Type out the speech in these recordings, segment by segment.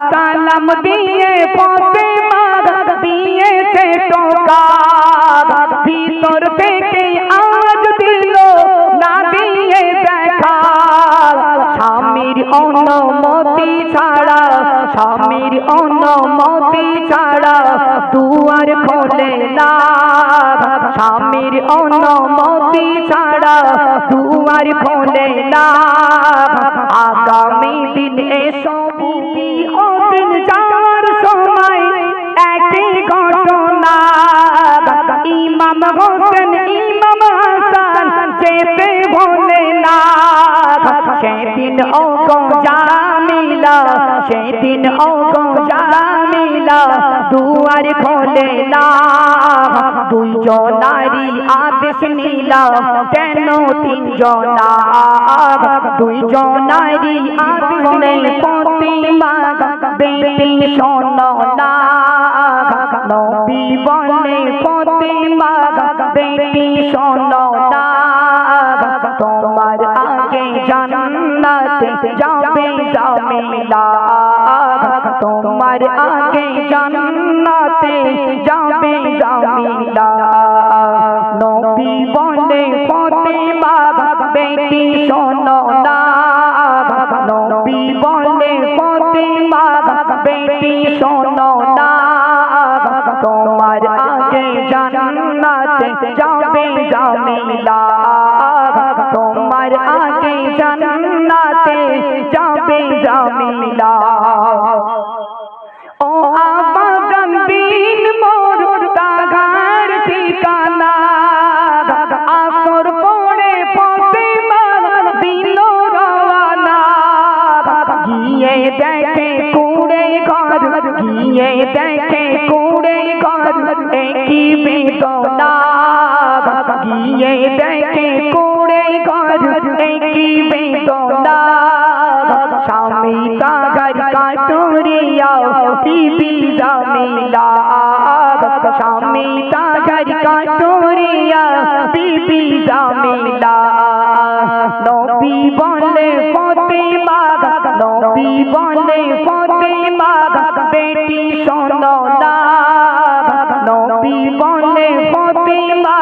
সালাম দিয়ে পথে দিয়েছে টোকা। ভিতর থেকে আজ দিল, না দিয়ে দেখা স্বামীর অনুমতি ছাড়া, স্বামীর অনুমতি ছাড়া দুয়ার খোলে না। স্বামীর অনুমতি ছাড়া দুয়ার খোলে না। আগামী দিন এসব হবেন যাওয়ার সময় একই ঘটনা। ইমাম হোসেন, ইমাম হাসান, চেপে না। সেদিন ও গো জামিলা, সেদিন ও গো জামিলা, দুয়ার খোলে না। আদেশ কেন তিনজনা দুইজনারি আদেশ নেই প্রতিমা, বেটি শোনো না। নবী বলে প্রতিমা, বেটি শোনো না। তোমার আগে জান্নাতে যাবে জামিলা। তোমার আগে জান্নাতে যাবে জামিলা। নবী বলে, ফাতেমা বেটি, শোনো না। নবী বলে, ফাতেমা বেটি, শোনো না। তোমার আগে জান্নাতে যাবে জামিলা। তোমার আগে জান্নাতে যাবে জামিলা। ও আবাদান দিন মোর তাগার ঠিকানা। আসর পড়ে ফাতেমা দিল রওয়ানা। গিয়ে দেখে কুড়ে ঘর, গিয়ে দেখে কুড়ে ঘর একই বেদনা? গিয়ে দেখে কুড়ে ঘর একই বেদনা? স্বামী কাগর কাটুরিয়া বিবি জামিলা। স্বামী কাগর কাটুরিয়া বিবি জামিলা। নবী বলে ফতেমা নবী বলে ফতেমা বেটি শোনো না। নবী বলে ফতেমা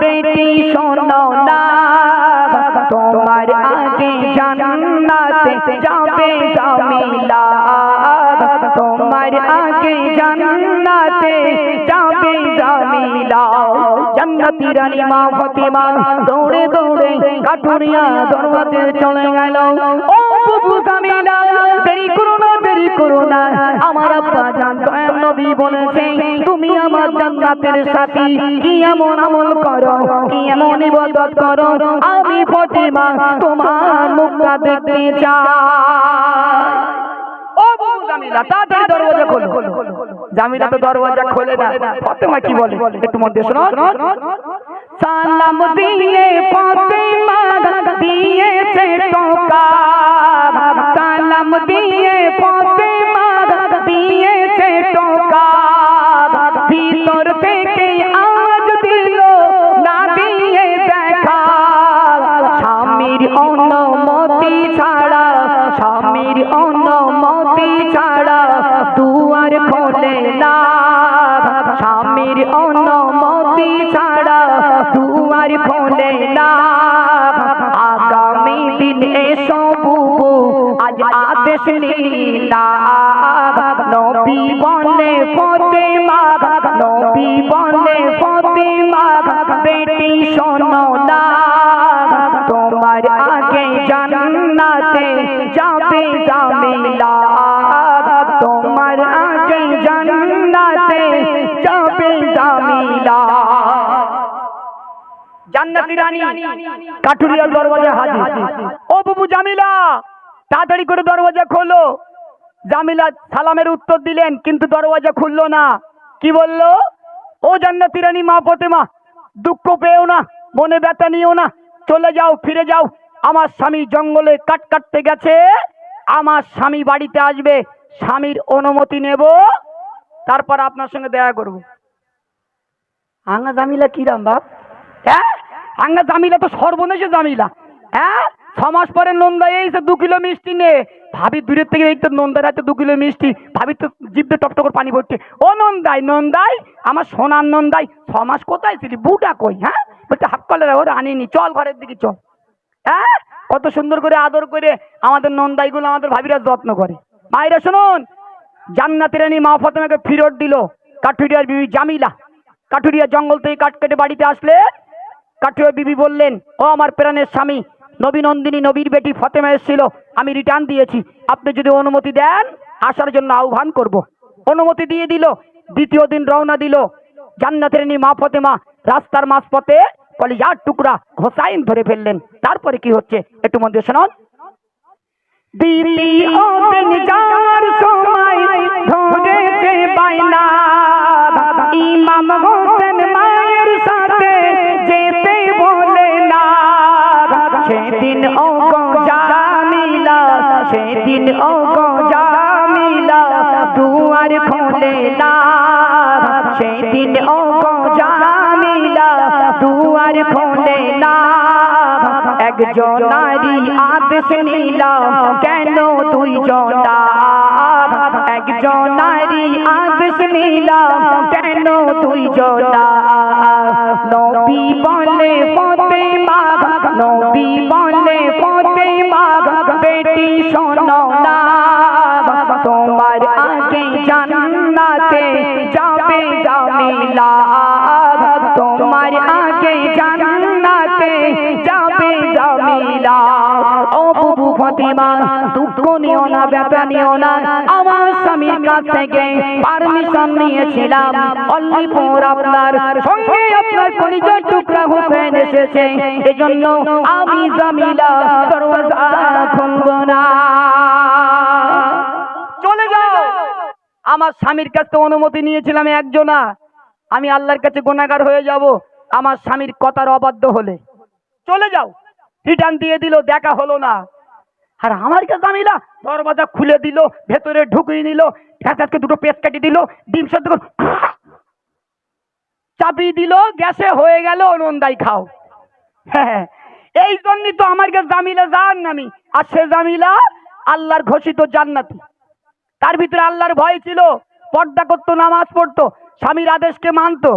বেটি শোনো না। তোমার আগে জান্নাতে যাবে জামিলা। তোমার রানী মা ফতেমা দৌড়ে দৌড়ে কাঠুরিয়া দরওয়াজে চলে গেল। ও বুবু জামিলা, দেরি করো দেরি করো না। আমার আব্বা জান দয়াল নবী বলেছে, তুমি আমার জান্নাতের সাথী। কি এমন আমল করো? কি এমন ইবাদত করো? আমি ফতেমা, তোমার মুখটা দেখতে চাই। তাড়াতাড়ি দরওয়াজা খোলো। জামিলা তো দরওয়াজা খোলে না। ফাতেমা কি বলে? একটু মন দিয়ে শোনো সালাম দিয়ে ফাতেমা দিয়েছে টোকা। না। স্বামীর অনুমতি ছাড়া দুয়ার খোলে না। আগামী দিন এসব আজ আদেশ নীলা। নবী বলে ফতেমা। নবী বলে ফতেমা। বেটি শোনো তোমার আগে জান্নাতে যাবে জামিলা। জান্নাতি রানী। কাঠুরিয়ার দরওয়াজা হাজির। ও বাবু জামিলা তাড়াতাড়ি করে দরওয়াজা খোলো। জামিলা সালামের উত্তর দিলেন কিন্তু দরওয়াজা খুললো না। কি বলল? ও জান্নাতি রানী মা ফতেমা দুঃখ পেও না মনে ব্যথা নিও না চলে যাও ফিরে যাও। আমার স্বামী জঙ্গলে কাট কাটতে গেছে আমার স্বামী বাড়িতে আসবে স্বামীর অনুমতি নেব। তারপর আপনার সঙ্গে দেখা করব। আঙ্গা জামিলা কিরাম বাপ? হ্যাঁ? আঙ্গা জামিলা তো সর্বনেশে জামিলা। হ্যাঁ? ছ মাস পরে নন্দা এইসে দু কিলো মিষ্টি নে। ভাবি দূরের থেকে এই তো নন্দার হাতে দু কিলো মিষ্টি। ভাবি তো জিভতে টপ টপ করে পানি পড়ছে ও নন্দাই নন্দাই, আমার সোনার নন্দাই ছ মাস কোথায় ছিলি? বুটা কই হ্যাঁ? বলতে হাফ কলের ওরা আনিনি চল ঘরের দিকে চল। হ্যাঁ? কত সুন্দর করে আদর করে আমাদের নন্দাইগুলো আমাদের ভাবিরা যত্ন করে। মায়েরা শুনুন, জান্নাতের রানী মা ফতেমাকে ফিরত দিল। কাঠুরিয়ার বিবি জামিলা। কাঠুরিয়া জঙ্গল থেকে কাঠ কেটে বাড়িতে আসলে কাঠুরিয়া বিবি বললেন, ও আমার প্রাণের স্বামী, নবী নন্দিনী নবীর বেটি ফতেমা এসেছিল, আমি রিটার্ন দিয়েছি। আপনি যদি অনুমতি দেন, আসার জন্য আহ্বান করব। অনুমতি দিয়ে দিল, দ্বিতীয় দিন রওনা দিল। জান্নাতের রানী মা ফতেমা রাস্তার মাঝপথে কলিজার টুকরা হোসাইন ধরে ফেললেন। তারপরে কি হচ্ছে? একটু দিয়ে শোনান। দিল্লি সময় ইমাম সেদিন ও গজামিলা জামিলা দুয়ার খোলে না সেদিন ও গজামিলা জামিলা দুয়ার খোলে না একজন নারী আদেশ নিলাম, কেন তুই জনা একজন নারী কেন তুই জনা নবী বলে পতে মাঘ নবী বলে তোমার আগে জান্নাতে যাবে জামিলা তোমার আগে জান্নাতে যাবে জামিলা ফাতিমা দুঃখ নিও না, ব্যথা নিও না। আমার স্বামীর কাছ থেকে পারমিশন নিয়েছিলাম। আপনার সঙ্গে আপনার পরিচয় টুকরা হোসেন এসেছে। এজন্য আমি জামিলা দরওয়াজা খুলব না। চলে যাও। আমার স্বামীর কাছে অনুমতি নিয়েছিলাম একজনা। আমি আল্লাহর কাছে গুণাগার হয়ে যাব। আমার স্বামীর কথার অবাধ্য হলে। চলে যাও। রিটার্ন দিয়ে দিল, দেখা হলো না। আর আমার কাছে আমি না দরওয়াজা খুলে দিল, ভেতরে ঢুকিয়ে নিল ফ্যাসাদকে দুটো পেস্ট কাটি দিল, ডিম সেদ্ধ করে চাপিয়ে দিল, গ্যাসে হয়ে গেল, নন্দাই খাও। হ্যাঁ। এই জন্যই তো আমার কাছে জামিলা, জান নামি। আর সে জামিলা আল্লাহর ঘোষিত জান্নাতি। তার ভিতরে আল্লাহর ভয় ছিল, পর্দা করতো, নামাজ পড়তো, স্বামীর আদেশকে মানতো।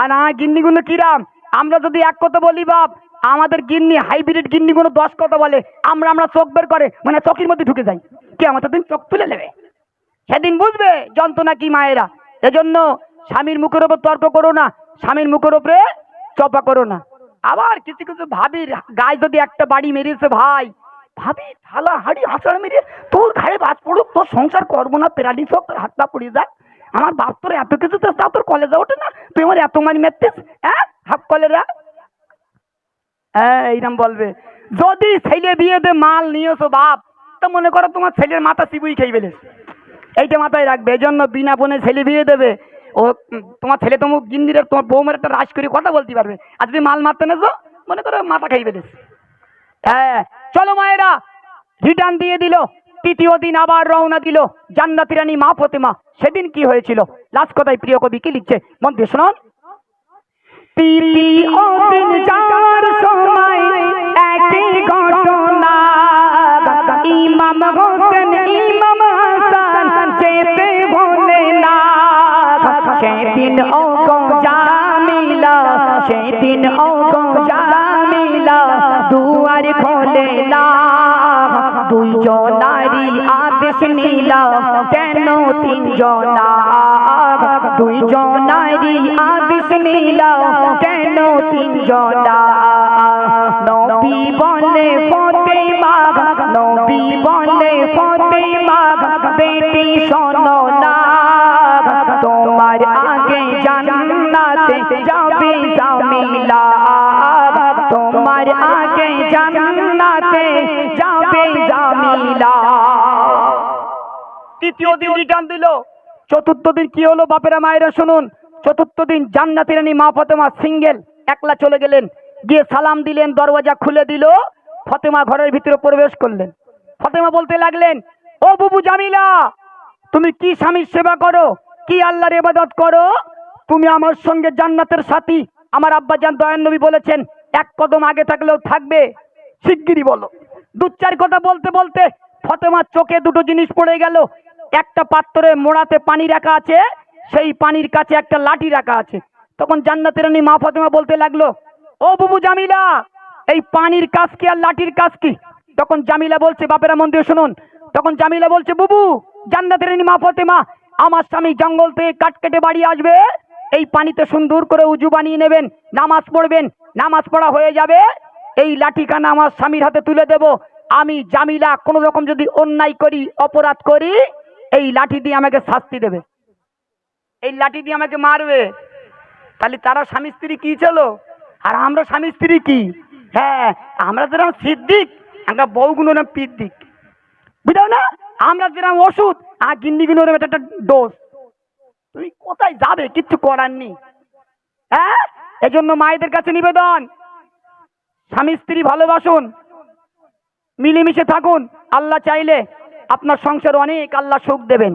আর না, গিন্নিগুলো কিরাম? আমরা যদি এক কথা বলি, বাপ আমাদের গিন্নি, হাইব্রিড গিন্নিগুলো দশ কথা বলে। আমরা আমরা চোখ বের করে মানে চোখের মধ্যে ঢুকে যাই। কে আমাদের দিন চোখ তুলে নেবে? সেদিন বুঝবে যন্ত্রণা কি মায়েরা। এজন্য স্বামীর মুখের ওপর তর্ক করো না, স্বামীর মুখের ওপরে চপা করো না। আবার কিছু কিছু ভাবির গায়ে যদি একটা বাড়ি মেরেছে ভাই, ভাবি, থালা, হাড়ি, হাসার মেরে তোর ঘাড়ে বাজ পড়ুক, তোর সংসার করব না প্যারালিস হোক তোর হাতটা পড়ে যাক। আমার বাপ তোর এত কিছু তো তোর কলেজে ওঠে না? তুই আমার এত মারি মেরতিস হ্যাঁ? হাফ কলেরা? হ্যাঁ এইরকম বলবে, যদি ছেলে বিয়ে দে মাল নিয়েছো বাপ, তা মনে করো তোমার ছেলের মাথা চিবুই খেয়ে ফেলেছে। এইটা মাথায় রাখবে, এই জন্য বিনা বোনে ছেলে বিয়ে দেবে। ও তোমার ছেলে তোমার গিন্দিরে তোমার বৌমার একটা রাজ করে কথা বলতে পারবে। আর যদি মাল মারতে নেছো, মনে করো মাথা খেয়ে ফেলেছে। হ্যাঁ চলো মায়েরা, রিটার্ন দিয়ে দিল, তৃতীয় দিন আবার রওনা দিল, জান্নাতি রানী মা ফতেমা। সেদিন কি হয়েছিল? লাস্ট কথায় প্রিয় কবি কি লিখছে? মন দিয়ে শুনুন। দুইজন নারী আদেশ নিলাম, কেন তিনজনা দুইজন নারী আদেশ নিলাম, কেন তিনজনা নবী বলে, ফতে মাঘ নবী বলে, ফতে না। তোমার আগে জান্নাতে যাবে জামিলা। তোমার আগে জান্নাতে যাবে জামিলা। তৃতীয় দিন রিটার্ন দিল। চতুর্থ দিন কি হলো বাপেরা মায়েরা শুনুন। চতুর্থ দিন জান্নাতি রানী মা ফতেমা সিঙ্গেল একলা চলে গেলেন। গিয়ে সালাম দিলেন, দরওয়াজা খুলে দিল। ফতেমা ঘরের ভিতরে প্রবেশ করলেন। ফতেমা বলতে লাগলেন, ও বুবু জামিলা, তুমি কি স্বামীর সেবা করো? কি আল্লাহর ইবাদত করো? তুমি আমার সঙ্গে জান্নাতের সাথী। আমার আব্বা জান দয়ান নবী বলেছেন, এক কদম আগে থাকলেও থাকবে শিগগিরই বলো। দু চার কথা বলতে বলতে ফতেমার চোখে দুটো জিনিস পড়ে গেল। একটা পাত্রে মোড়াতে পানি রাখা আছে, সেই পানির কাছে একটা লাঠি রাখা আছে। তখন জান্নাতের রানী মা ফতেমা বলতে লাগল, ও বুবু জামিলা, এই পানির কাজ কি আর লাঠির কাজ কি? তখন জামিলা বলছে, বাপেরা মন দিয়ে শুনুন। তখন জামিলা বলছে, বুবু, জান্নাতের রানী মা ফতেমা, আমার স্বামী জঙ্গল থেকে কাট কেটে বাড়ি আসবে। এই পানিতে সুন্দর করে উজু বানিয়ে নেবেন, নামাজ পড়বেন, নামাজ পড়া হয়ে যাবে। এই লাঠিখানা আমার স্বামীর হাতে তুলে দেব। আমি জামিলা কোনো রকম যদি অন্যায় করি, অপরাধ করি, এই লাঠি দিয়ে আমাকে শাস্তি দেবে। এই লাঠি দিয়ে আমাকে মারবে। তাহলে তারা স্বামী স্ত্রী কি ছিল? আর আমরা স্বামী স্ত্রী কি? হ্যাঁ আমরা যেরকম সিদ্দিক, আমরা বউগুলো না পিদ্দিক বুঝাও না? আমরা যেরকম ওষুধ, আর গিন্নিগুলো একটা একটা ডোজ। তুমি কোথায় যাবে? কিচ্ছু করার নেই। হ্যাঁ? এজন্য মায়েদের কাছে নিবেদন। স্বামী স্ত্রী ভালোবাসুন মিলেমিশে থাকুন আল্লাহ চাইলে আপনার সংসার অনেক আল্লাহ সুখ দেবেন।